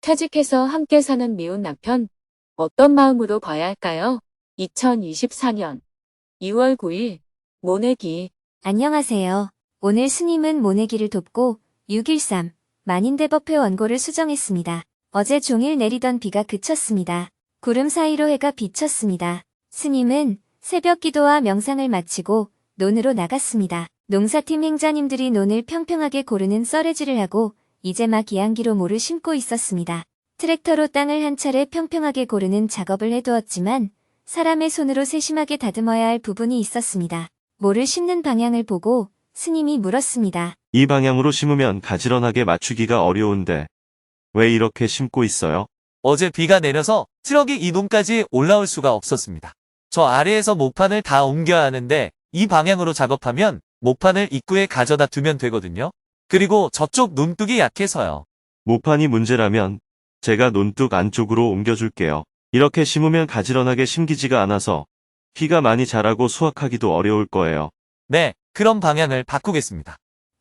퇴직해서 함께 사는 미운 남편, 어떤 마음으로 봐야 할까요? 2024년 2월 9일, 모내기. 안녕하세요. 오늘 스님은 모내기를 돕고 6.13 만인대법회 원고를 수정했습니다. 어제 종일 내리던 비가 그쳤습니다. 구름 사이로 해가 비쳤습니다. 스님은 새벽 기도와 명상을 마치고 논으로 나갔습니다. 농사팀 행자님들이 논을 평평하게 고르는 썰해지를 하고 이제 막 이안기로 모를 심고 있었습니다. 트랙터로 땅을 한 차례 평평하게 고르는 작업을 해두었지만 사람의 손으로 세심하게 다듬어야 할 부분이 있었습니다. 모를 심는 방향을 보고 스님이 물었습니다. 이 방향으로 심으면 가지런하게 맞추기가 어려운데 왜 이렇게 심고 있어요? 어제 비가 내려서 트럭이 이 논까지 올라올 수가 없었습니다. 저 아래에서 목판을 다 옮겨야 하는데 이 방향으로 작업하면 목판을 입구에 가져다 두면 되거든요. 그리고 저쪽 논뚝이 약해서요. 모판이 문제라면 제가 논뚝 안쪽으로 옮겨줄게요. 이렇게 심으면 가지런하게 심기지가 않아서 피가 많이 자라고 수확하기도 어려울 거예요. 네, 그런 방향을 바꾸겠습니다.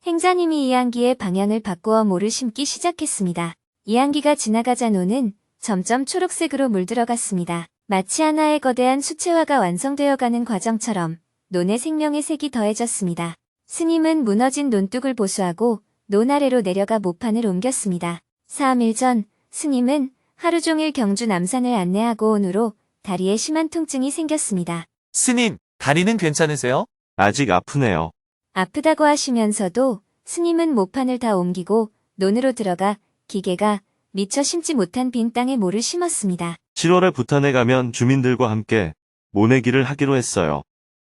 행자님이 이안기의 방향을 바꾸어 모를 심기 시작했습니다. 이안기가 지나가자 논은 점점 초록색으로 물들어갔습니다. 마치 하나의 거대한 수채화가 완성되어가는 과정처럼 논의 생명의 색이 더해졌습니다. 스님은 무너진 논뚝을 보수하고 논 아래로 내려가 모판을 옮겼습니다. 3일 전 스님은 하루 종일 경주 남산을 안내하고 온 후로 다리에 심한 통증이 생겼습니다. 스님, 다리는 괜찮으세요? 아직 아프네요. 아프다고 하시면서도 스님은 모판을 다 옮기고 논으로 들어가 기계가 미처 심지 못한 빈 땅에 모를 심었습니다. 7월에 부탄에 가면 주민들과 함께 모내기를 하기로 했어요.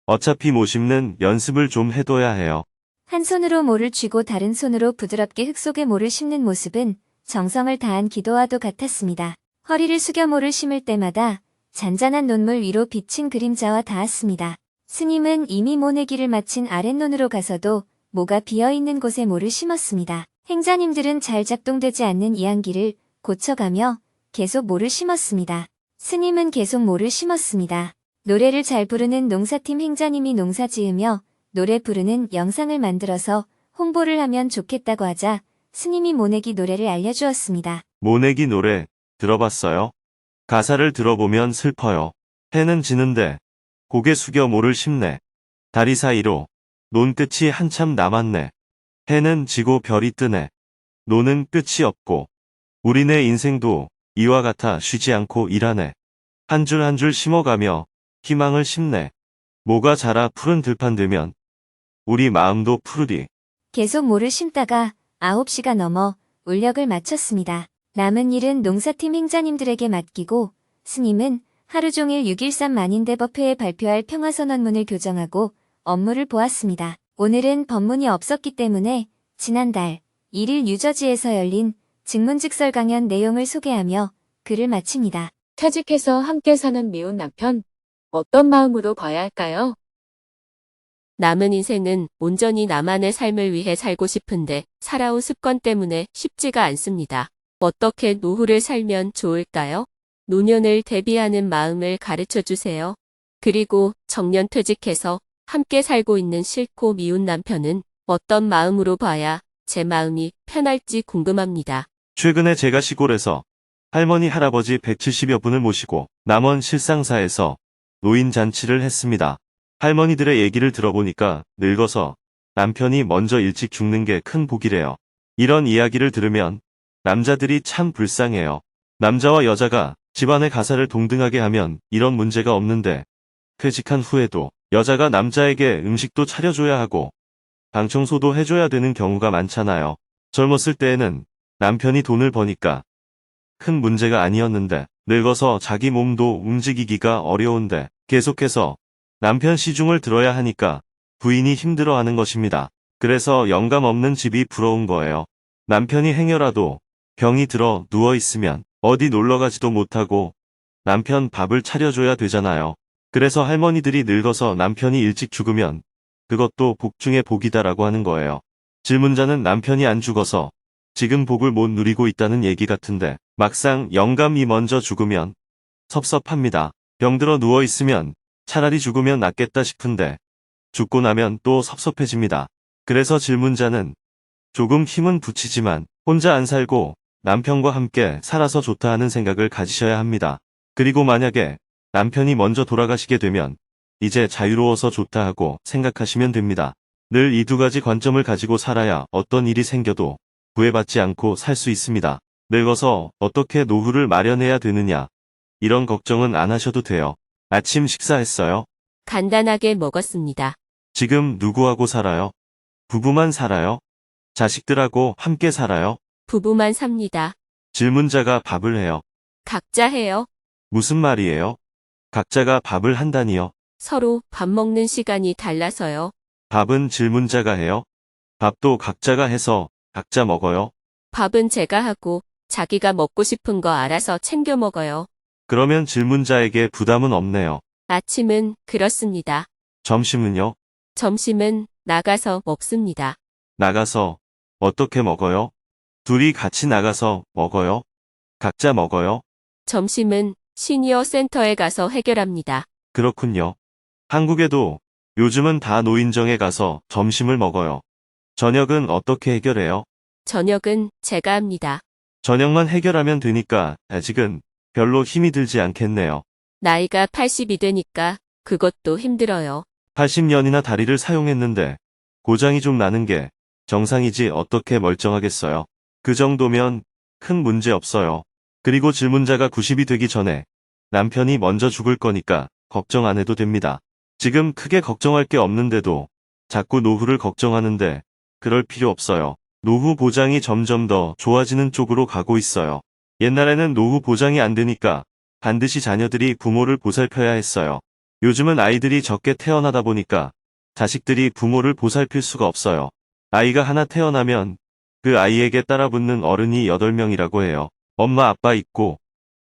어차피 모 심는 연습을 좀 해둬야 해요. 한 손으로 모를 쥐고 다른 손으로 부드럽게 흙 속에 모를 심는 모습은 정성을 다한 기도와도 같았습니다. 허리를 숙여 모를 심을 때마다 잔잔한 논물 위로 비친 그림자와 닿았습니다. 스님은 이미 모내기를 마친 아랫논으로 가서도 모가 비어있는 곳에 모를 심었습니다. 행자님들은 잘 작동되지 않는 이안기를 고쳐가며 계속 모를 심었습니다. 스님은 계속 모를 심었습니다. 노래를 잘 부르는 농사팀 행자님이 농사 지으며 노래 부르는 영상을 만들어서 홍보를 하면 좋겠다고 하자 스님이 모내기 노래를 알려주었습니다. 모내기 노래 들어봤어요? 가사를 들어보면 슬퍼요. 해는 지는데 고개 숙여 모를 심네. 다리 사이로 논 끝이 한참 남았네. 해는 지고 별이 뜨네. 노는 끝이 없고 우리네 인생도 이와 같아 쉬지 않고 일하네. 한 줄 한 줄 심어가며 희망을 심네. 모가 자라 푸른 들판 되면 우리 마음도 푸르리. 계속 모를 심다가 9시가 넘어 울력을 마쳤습니다. 남은 일은 농사팀 행자님들에게 맡기고 스님은 하루 종일 6.13 만인대 법회에 발표할 평화선언문을 교정하고 업무를 보았습니다. 오늘은 법문이 없었기 때문에 지난달 1일 유저지에서 열린 직문직설 강연 내용을 소개하며 글을 마칩니다. 퇴직해서 함께 사는 미운 남편, 어떤 마음으로 봐야 할까요? 남은 인생은 온전히 나만의 삶을 위해 살고 싶은데 살아온 습관 때문에 쉽지가 않습니다. 어떻게 노후를 살면 좋을까요? 노년을 대비하는 마음을 가르쳐 주세요. 그리고 정년 퇴직해서 함께 살고 있는 싫고 미운 남편은 어떤 마음으로 봐야 제 마음이 편할지 궁금합니다. 최근에 제가 시골에서 할머니 할아버지 170여 분을 모시고 남원 실상사에서 노인 잔치를 했습니다. 할머니들의 얘기를 들어보니까 늙어서 남편이 먼저 일찍 죽는 게 큰 복이래요. 이런 이야기를 들으면 남자들이 참 불쌍해요. 남자와 여자가 집안의 가사를 동등하게 하면 이런 문제가 없는데 퇴직한 후에도 여자가 남자에게 음식도 차려줘야 하고 방 청소도 해줘야 되는 경우가 많잖아요. 젊었을 때에는 남편이 돈을 버니까 큰 문제가 아니었는데 늙어서 자기 몸도 움직이기가 어려운데 계속해서 남편 시중을 들어야 하니까 부인이 힘들어하는 것입니다. 그래서 영감 없는 집이 부러운 거예요. 남편이 행여라도 병이 들어 누워 있으면 어디 놀러 가지도 못하고 남편 밥을 차려줘야 되잖아요. 그래서 할머니들이 늙어서 남편이 일찍 죽으면 그것도 복 중의 복이다라고 하는 거예요. 질문자는 남편이 안 죽어서 지금 복을 못 누리고 있다는 얘기 같은데 막상 영감이 먼저 죽으면 섭섭합니다. 병들어 누워 있으면 차라리 죽으면 낫겠다 싶은데 죽고 나면 또 섭섭해집니다. 그래서 질문자는 조금 힘은 붙이지만 혼자 안 살고 남편과 함께 살아서 좋다 하는 생각을 가지셔야 합니다. 그리고 만약에 남편이 먼저 돌아가시게 되면 이제 자유로워서 좋다 하고 생각하시면 됩니다. 늘 이 두 가지 관점을 가지고 살아야 어떤 일이 생겨도 구애받지 않고 살 수 있습니다. 늙어서 어떻게 노후를 마련해야 되느냐. 이런 걱정은 안 하셔도 돼요. 아침 식사했어요? 간단하게 먹었습니다. 지금 누구하고 살아요? 부부만 살아요? 자식들하고 함께 살아요? 부부만 삽니다. 질문자가 밥을 해요. 각자 해요. 무슨 말이에요? 각자가 밥을 한다니요. 서로 밥 먹는 시간이 달라서요. 밥은 질문자가 해요. 밥도 각자가 해서 각자 먹어요. 밥은 제가 하고 자기가 먹고 싶은 거 알아서 챙겨 먹어요. 그러면 질문자에게 부담은 없네요. 아침은 그렇습니다. 점심은요? 점심은 나가서 먹습니다. 나가서 어떻게 먹어요? 둘이 같이 나가서 먹어요? 각자 먹어요? 점심은 시니어 센터에 가서 해결합니다. 그렇군요. 한국에도 요즘은 다 노인정에 가서 점심을 먹어요. 저녁은 어떻게 해결해요? 저녁은 제가 합니다. 저녁만 해결하면 되니까 아직은 별로 힘이 들지 않겠네요. 나이가 80이 되니까 그것도 힘들어요. 80년이나 다리를 사용했는데 고장이 좀 나는 게 정상이지 어떻게 멀쩡하겠어요. 그 정도면 큰 문제 없어요. 그리고 질문자가 90이 되기 전에 남편이 먼저 죽을 거니까 걱정 안 해도 됩니다. 지금 크게 걱정할 게 없는데도 자꾸 노후를 걱정하는데 그럴 필요 없어요. 노후 보장이 점점 더 좋아지는 쪽으로 가고 있어요. 옛날에는 노후 보장이 안 되니까 반드시 자녀들이 부모를 보살펴야 했어요. 요즘은 아이들이 적게 태어나다 보니까 자식들이 부모를 보살필 수가 없어요. 아이가 하나 태어나면 그 아이에게 따라붙는 어른이 8명이라고 해요. 엄마 아빠 있고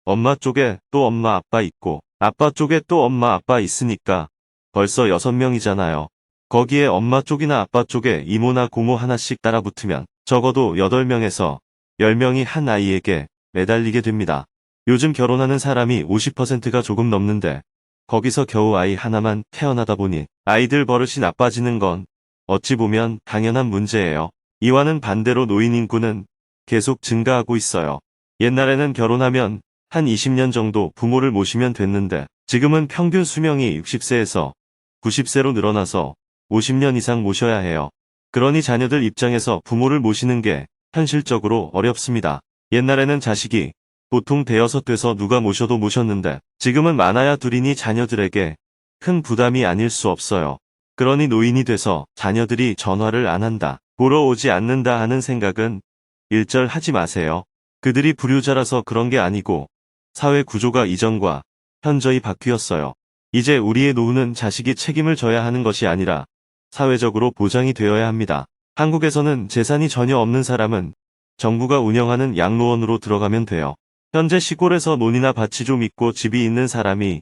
엄마 쪽에 또 엄마 아빠 있고 아빠 쪽에 또 엄마 아빠 있으니까 벌써 6명이잖아요. 거기에 엄마 쪽이나 아빠 쪽에 이모나 고모 하나씩 따라붙으면 적어도 8명에서 10명이 한 아이에게 매달리게 됩니다. 요즘 결혼하는 사람이 50%가 조금 넘는데 거기서 겨우 아이 하나만 태어나다 보니 아이들 버릇이 나빠지는 건 어찌 보면 당연한 문제예요. 이와는 반대로 노인 인구는 계속 증가하고 있어요. 옛날에는 결혼하면 한 20년 정도 부모를 모시면 됐는데 지금은 평균 수명이 60세에서 90세로 늘어나서 50년 이상 모셔야 해요. 그러니 자녀들 입장에서 부모를 모시는 게 현실적으로 어렵습니다. 옛날에는 자식이 보통 대여섯 돼서 누가 모셔도 모셨는데 지금은 많아야 둘이니 자녀들에게 큰 부담이 아닐 수 없어요. 그러니 노인이 돼서 자녀들이 전화를 안 한다, 보러 오지 않는다 하는 생각은 일절 하지 마세요. 그들이 불효자라서 그런 게 아니고 사회 구조가 이전과 현저히 바뀌었어요. 이제 우리의 노후는 자식이 책임을 져야 하는 것이 아니라 사회적으로 보장이 되어야 합니다. 한국에서는 재산이 전혀 없는 사람은 정부가 운영하는 양로원으로 들어가면 돼요. 현재 시골에서 논이나 밭이 좀 있고 집이 있는 사람이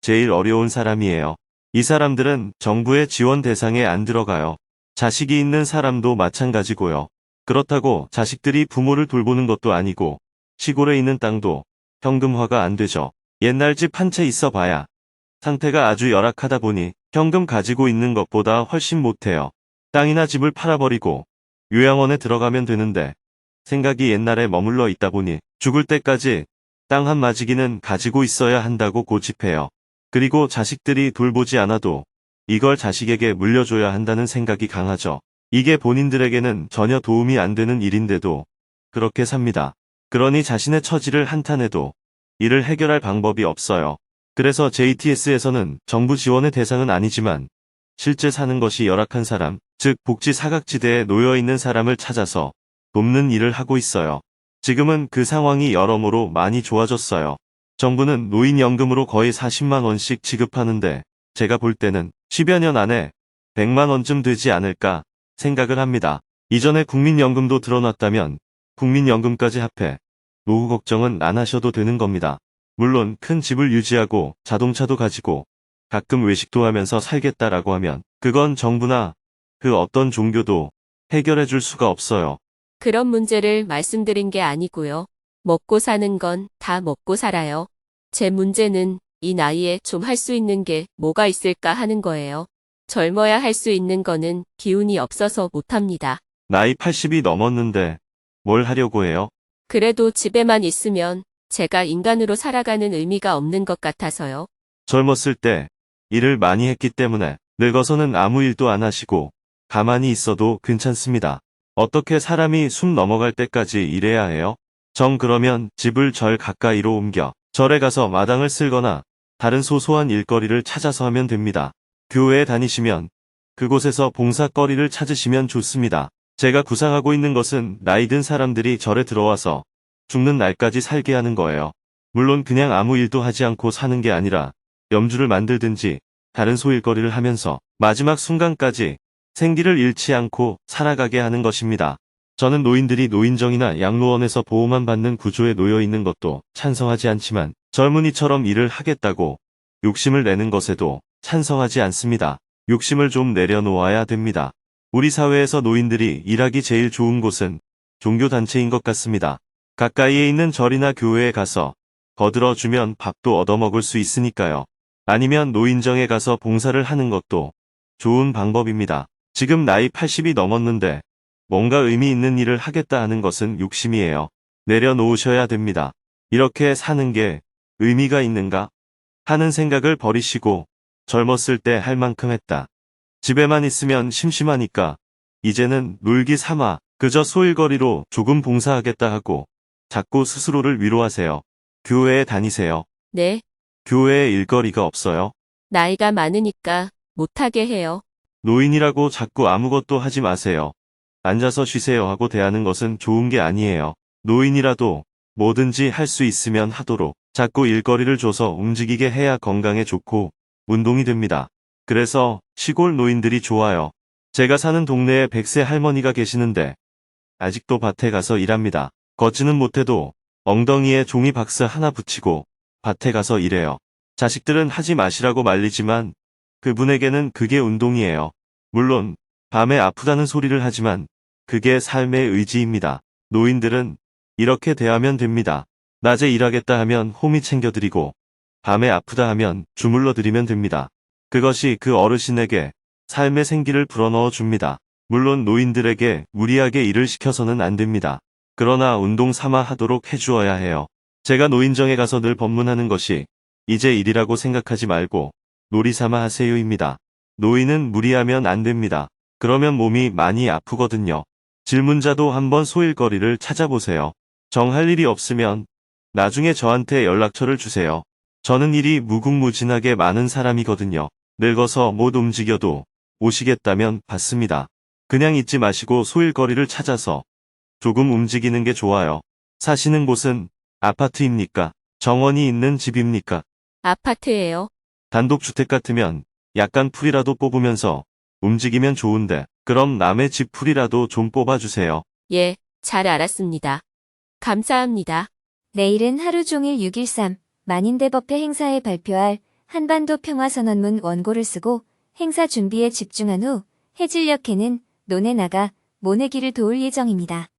제일 어려운 사람이에요. 이 사람들은 정부의 지원 대상에 안 들어가요. 자식이 있는 사람도 마찬가지고요. 그렇다고 자식들이 부모를 돌보는 것도 아니고 시골에 있는 땅도 현금화가 안 되죠. 옛날 집 한 채 있어 봐야 상태가 아주 열악하다 보니 현금 가지고 있는 것보다 훨씬 못해요. 땅이나 집을 팔아버리고 요양원에 들어가면 되는데 생각이 옛날에 머물러 있다 보니 죽을 때까지 땅 한 마지기는 가지고 있어야 한다고 고집해요. 그리고 자식들이 돌보지 않아도 이걸 자식에게 물려줘야 한다는 생각이 강하죠. 이게 본인들에게는 전혀 도움이 안 되는 일인데도 그렇게 삽니다. 그러니 자신의 처지를 한탄해도 이를 해결할 방법이 없어요. 그래서 JTS에서는 정부 지원의 대상은 아니지만 실제 사는 것이 열악한 사람, 즉 복지 사각지대에 놓여 있는 사람을 찾아서 돕는 일을 하고 있어요. 지금은 그 상황이 여러모로 많이 좋아졌어요. 정부는 노인연금으로 거의 40만 원씩 지급하는데 제가 볼 때는 10여 년 안에 100만 원쯤 되지 않을까 생각을 합니다. 이전에 국민연금도 들어놨다면 국민연금까지 합해 노후 걱정은 안 하셔도 되는 겁니다. 물론 큰 집을 유지하고 자동차도 가지고 가끔 외식도 하면서 살겠다라고 하면 그건 정부나 그 어떤 종교도 해결해 줄 수가 없어요. 그런 문제를 말씀드린 게 아니고요. 먹고 사는 건 다 먹고 살아요. 제 문제는 이 나이에 좀 할 수 있는 게 뭐가 있을까 하는 거예요. 젊어야 할 수 있는 거는 기운이 없어서 못합니다. 나이 80이 넘었는데 뭘 하려고 해요? 그래도 집에만 있으면 제가 인간으로 살아가는 의미가 없는 것 같아서요. 젊었을 때 일을 많이 했기 때문에 늙어서는 아무 일도 안 하시고 가만히 있어도 괜찮습니다. 어떻게 사람이 숨 넘어갈 때까지 일해야 해요? 정 그러면 집을 절 가까이로 옮겨 절에 가서 마당을 쓸거나 다른 소소한 일거리를 찾아서 하면 됩니다. 교회에 다니시면 그곳에서 봉사거리를 찾으시면 좋습니다. 제가 구상하고 있는 것은 나이 든 사람들이 절에 들어와서 죽는 날까지 살게 하는 거예요. 물론 그냥 아무 일도 하지 않고 사는 게 아니라 염주를 만들든지 다른 소일거리를 하면서 마지막 순간까지 생기를 잃지 않고 살아가게 하는 것입니다. 저는 노인들이 노인정이나 양로원에서 보호만 받는 구조에 놓여 있는 것도 찬성하지 않지만 젊은이처럼 일을 하겠다고 욕심을 내는 것에도 찬성하지 않습니다. 욕심을 좀 내려놓아야 됩니다. 우리 사회에서 노인들이 일하기 제일 좋은 곳은 종교단체인 것 같습니다. 가까이에 있는 절이나 교회에 가서 거들어 주면 밥도 얻어먹을 수 있으니까요. 아니면 노인정에 가서 봉사를 하는 것도 좋은 방법입니다. 지금 나이 80이 넘었는데 뭔가 의미 있는 일을 하겠다 하는 것은 욕심이에요. 내려놓으셔야 됩니다. 이렇게 사는 게 의미가 있는가? 하는 생각을 버리시고 젊었을 때 할 만큼 했다. 집에만 있으면 심심하니까 이제는 놀기 삼아 그저 소일거리로 조금 봉사하겠다 하고 자꾸 스스로를 위로하세요. 교회에 다니세요. 네, 교회에 일거리가 없어요. 나이가 많으니까 못하게 해요. 노인이라고 자꾸 아무것도 하지 마세요. 앉아서 쉬세요 하고 대하는 것은 좋은 게 아니에요. 노인이라도 뭐든지 할 수 있으면 하도록 자꾸 일거리를 줘서 움직이게 해야 건강에 좋고 운동이 됩니다. 그래서 시골 노인들이 좋아요. 제가 사는 동네에 100세 할머니가 계시는데 아직도 밭에 가서 일합니다. 걷지는 못해도 엉덩이에 종이 박스 하나 붙이고 밭에 가서 일해요. 자식들은 하지 마시라고 말리지만 그분에게는 그게 운동이에요. 물론 밤에 아프다는 소리를 하지만 그게 삶의 의지입니다. 노인들은 이렇게 대하면 됩니다. 낮에 일하겠다 하면 홈이 챙겨드리고 밤에 아프다 하면 주물러 드리면 됩니다. 그것이 그 어르신에게 삶의 생기를 불어넣어 줍니다. 물론 노인들에게 무리하게 일을 시켜서는 안 됩니다. 그러나 운동 삼아 하도록 해주어야 해요. 제가 노인정에 가서 늘 법문하는 것이 이제 일이라고 생각하지 말고 놀이 삼아 하세요입니다. 노인은 무리하면 안 됩니다. 그러면 몸이 많이 아프거든요. 질문자도 한번 소일거리를 찾아보세요. 정할 일이 없으면 나중에 저한테 연락처를 주세요. 저는 일이 무궁무진하게 많은 사람이거든요. 늙어서 못 움직여도 오시겠다면 받습니다. 그냥 있지 마시고 소일거리를 찾아서 조금 움직이는 게 좋아요. 사시는 곳은 아파트입니까? 정원이 있는 집입니까? 아파트예요. 단독주택 같으면 약간 풀이라도 뽑으면서 움직이면 좋은데 그럼 남의 집 풀이라도 좀 뽑아주세요. 예, 잘 알았습니다. 감사합니다. 내일은 하루 종일 6.13 만인대법회 행사에 발표할 한반도 평화선언문 원고를 쓰고 행사 준비에 집중한 후 해질녘에는 논에 나가 모내기를 도울 예정입니다.